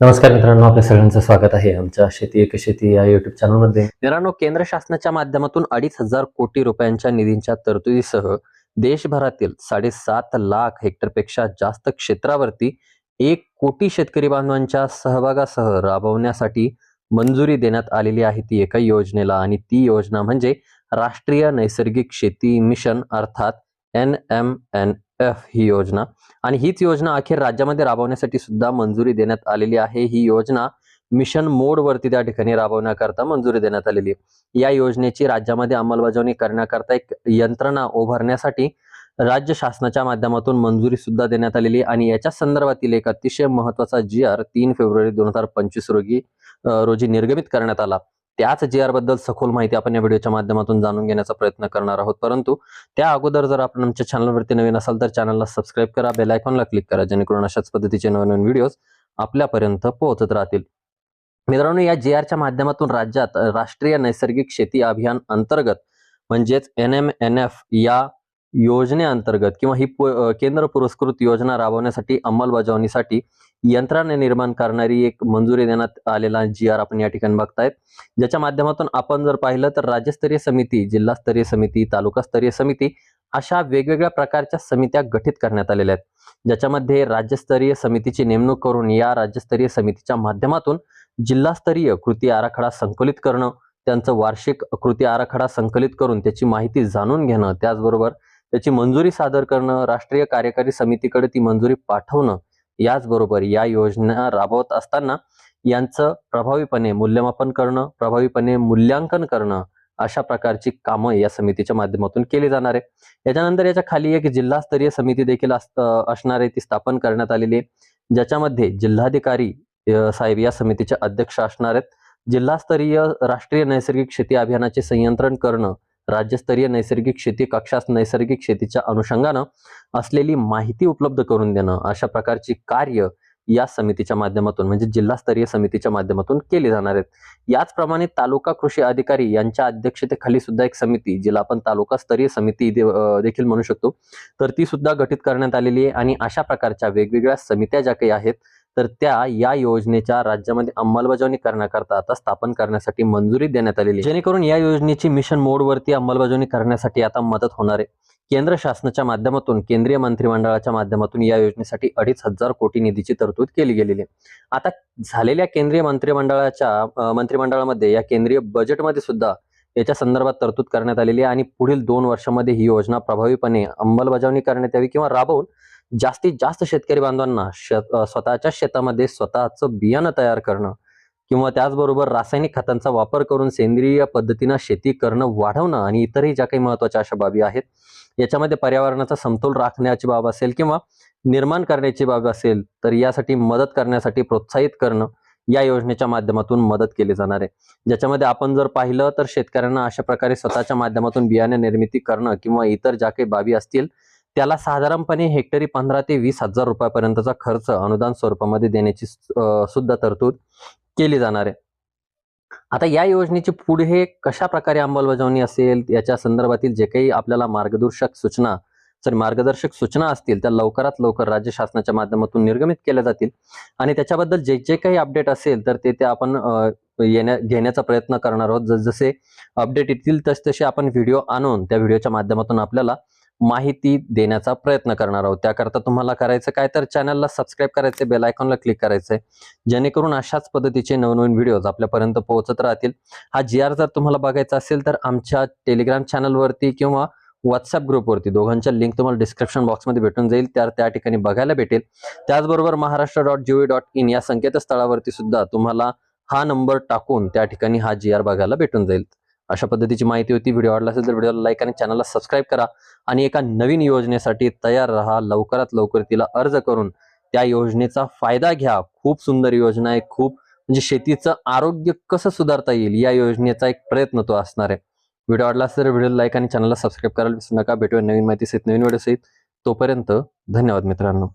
नमस्कार मित्रांनो आपल्या सगळ्यांचं स्वागत आहे आमच्या शेती एक शेती या युट्यूब चॅनलमध्ये मित्रांनो केंद्र शासनाच्या माध्यमातून अडीच हजार कोटी रुपयांच्या निधींच्या तरतुदीसह देशभरातील साडेसात लाख हेक्टरपेक्षा जास्त क्षेत्रावरती एक कोटी शेतकरी बांधवांच्या सहभागासह राबवण्यासाठी मंजुरी देण्यात आलेली आहे ती एका योजनेला आणि ती योजना म्हणजे राष्ट्रीय नैसर्गिक शेती मिशन अर्थात एन एम एन एफ ही योजना. आणि हीच योजना अखेर राज्यामध्ये राबवण्यासाठी सुद्धा मंजुरी देण्यात आलेली आहे. ही योजना मिशन मोड वरती त्या ठिकाणी राबवण्याकरता मंजुरी देण्यात आलेली आहे. या योजनेची राज्यामध्ये अंमलबजावणी करण्याकरता एक यंत्रणा उभारण्यासाठी राज्य शासनाच्या माध्यमातून मंजुरी सुद्धा देण्यात आलेली आणि याच्या संदर्भातील एक अतिशय महत्त्वाचा जी आर तीन फेब्रुवारी दोन हजार पंचवीस रोजी रोजी निर्गमित करण्यात आला. त्याच जे आरबद्दल सखोल माहिती आपण या व्हिडिओच्या माध्यमातून जाणून घेण्याचा प्रयत्न करणार आहोत. परंतु त्या अगोदर जर आपण आमच्या चॅनलवरती नवीन असाल तर चॅनलला सबस्क्राईब करा बेल आयकॉनला क्लिक करा जेणेकरून अशाच पद्धतीचे नवीन व्हिडिओज आपल्यापर्यंत पोहोचत राहतील. मित्रांनो या जे आरच्या माध्यमातून राज्यात राष्ट्रीय नैसर्गिक शेती अभियान अंतर्गत म्हणजेच एन एम एन एफ या योजनेअंतर्गत किंवा ही केंद्र पुरस्कृत योजना राबवण्यासाठी अंमलबजावणीसाठी यंत्राने निर्माण करणारी एक मंजुरी देण्यात आलेला जी आर आपण या ठिकाणी बघतायत. ज्याच्या माध्यमातून आपण जर पाहिलं तर राज्यस्तरीय समिती जिल्हास्तरीय समिती तालुकास्तरीय समिती अशा वेगवेगळ्या प्रकारच्या समित्या गठीत करण्यात आलेल्या आहेत. ज्याच्यामध्ये राज्यस्तरीय समितीची नेमणूक करून या राज्यस्तरीय समितीच्या माध्यमातून जिल्हास्तरीय कृती आराखडा संकलित करणं त्यांचं वार्षिक कृती आराखडा संकलित करून त्याची माहिती जाणून घेणं त्याचबरोबर त्याची मंजुरी सादर करणं राष्ट्रीय कार्यकारी समितीकडे ती मंजुरी पाठवणं याचबरोबर या योजना राबवत असताना यांचं प्रभावीपणे मूल्यमापन करणं प्रभावीपणे मूल्यांकन करणं अशा प्रकारची कामं या समितीच्या माध्यमातून केली जाणार आहे. याच्यानंतर याच्या खाली एक जिल्हास्तरीय समिती देखील अस- असणार आहे ती स्थापन करण्यात आलेली आहे. ज्याच्यामध्ये जिल्हाधिकारी साहेब या समितीचे अध्यक्ष असणार आहेत. जिल्हास्तरीय राष्ट्रीय नैसर्गिक शेती अभियानाचे संयंत्रण करणं राज्यस्तरीय नैसर्गिक शेती कक्षास नैसर्गिक शेतीच्या अनुषंगानं असलेली माहिती उपलब्ध करून देणं अशा प्रकारची कार्य या समितीच्या माध्यमातून म्हणजे जिल्हास्तरीय समितीच्या माध्यमातून केली जाणार आहेत. याचप्रमाणे तालुका कृषी अधिकारी यांच्या अध्यक्षतेखाली सुद्धा एक समिती जिला आपण तालुका स्तरीय समिती दे- देखील म्हणू शकतो. तर ती सुद्धा गठीत करण्यात आलेली आहे आणि अशा प्रकारच्या वेगवेगळ्या समित्या ज्या काही आहेत तर त्या या योजनेच्या राज्यामध्ये अंमलबजावणी करण्याकरता आता स्थापन करण्यासाठी मंजुरी देण्यात आलेली जेणेकरून या योजनेची मिशन मोडवरती अंमलबजावणी करण्यासाठी आता मदत होणार आहे. केंद्र शासनाच्या माध्यमातून केंद्रीय मंत्रिमंडळाच्या माध्यमातून या योजनेसाठी अडीच हजार कोटी निधीची तरतूद केली गेलेली आहे. आता झालेल्या केंद्रीय मंत्रिमंडळाच्या मंत्रिमंडळामध्ये या केंद्रीय बजेटमध्ये सुद्धा याच्या संदर्भात तरतूद करण्यात आलेली आहे आणि पुढील दोन वर्षामध्ये ही योजना प्रभावीपणे अंमलबजावणी करण्यात यावी किंवा राबवून जास्तीत जास्त शेतकरी बांधवांना शेत स्वतःच्या शेतामध्ये स्वतःचं बियाणं तयार करणं किंवा त्याचबरोबर रासायनिक खतांचा वापर करून सेंद्रिय पद्धतीनं शेती करणं वाढवणं आणि इतरही ज्या काही महत्त्वाच्या अशा बाबी आहेत याच्यामध्ये पर्यावरणाचा समतोल राखण्याची बाब असेल किंवा निर्माण करण्याची बाब असेल तर यासाठी मदत करण्यासाठी प्रोत्साहित करणं या योजनेच्या माध्यमातून मदत केली जाणार आहे. ज्याच्यामध्ये आपण जर पाहिलं तर शेतकऱ्यांना अशा प्रकारे स्वतःच्या माध्यमातून बियाणे निर्मिती करणं किंवा इतर ज्या काही बाबी असतील त्याला साधारणपणे हेक्टरी पंधरा ते वीस हजार रुपयापर्यंतचा खर्च अनुदान स्वरूपामध्ये देण्याची सुद्धा तरतूद केली जाणार आहे. आता या योजनेची पुढे कशा प्रकारे अंमलबजावणी असेल? याच्या संदर्भातील जे काही आपल्याला मार्गदर्शक सूचना सॉरी मार्गदर्शक सूचना असतील त्या लवकरात लवकर राज्य शासनाच्या माध्यमातून निर्गमित केल्या जातील. आणि त्याच्याबद्दल जे जे काही अपडेट असेल तर ते ते आपण येण्या घेण्याचा प्रयत्न करणार आहोत. जसजसे अपडेट येतील तसतसे आपण व्हिडिओ आणून त्या व्हिडिओच्या माध्यमातून आपल्याला माहिती देण्याचा प्रयत्न करणार आहोत. त्याकरता तुम्हाला करायचं काय तर चॅनलला सबस्क्राईब करायचं बेल आयकॉनला क्लिक करायचंय. जेणेकरून अशाच पद्धतीचे नवनवीन व्हिडिओज आपल्यापर्यंत पोहोचत राहतील. हा जी आर जर तुम्हाला बघायचा असेल तर आमच्या टेलिग्राम चॅनलवरती किंवा व्हॉट्सअप ग्रुपवरती दोघांच्या लिंक तुम्हाला डिस्क्रिप्शन बॉक्समध्ये भेटून जाईल. त्या त्या ठिकाणी बघायला भेटेल. त्याचबरोबर Maharashtra dot G O dot in या संकेतस्थळावरती सुद्धा तुम्हाला हा नंबर टाकून त्या ठिकाणी हा जी आर बघायला भेटून जाईल. अशा पद्धतीची माहिती होती. व्हिडिओ आवडला असेल तर व्हिडिओला लाईक आणि चॅनलला सबस्क्राईब करा. आणि एका नवीन योजनेसाठी तयार राहा. लवकरात लवकर तिला अर्ज करून त्या योजनेचा फायदा घ्या. खूप सुंदर योजना आहे. खूप म्हणजे शेतीचं आरोग्य कसं सुधारता येईल या योजनेचा एक प्रयत्न तो असणार आहे. व्हिडिओ आवडला असेल तर व्हिडिओ लाईक आणि चॅनलला सबस्क्राईब करायला विसरू नका. भेटूया नवीन माहिती सहित नवीन व्हिडिओ सहित तोपर्यंत धन्यवाद मित्रांनो.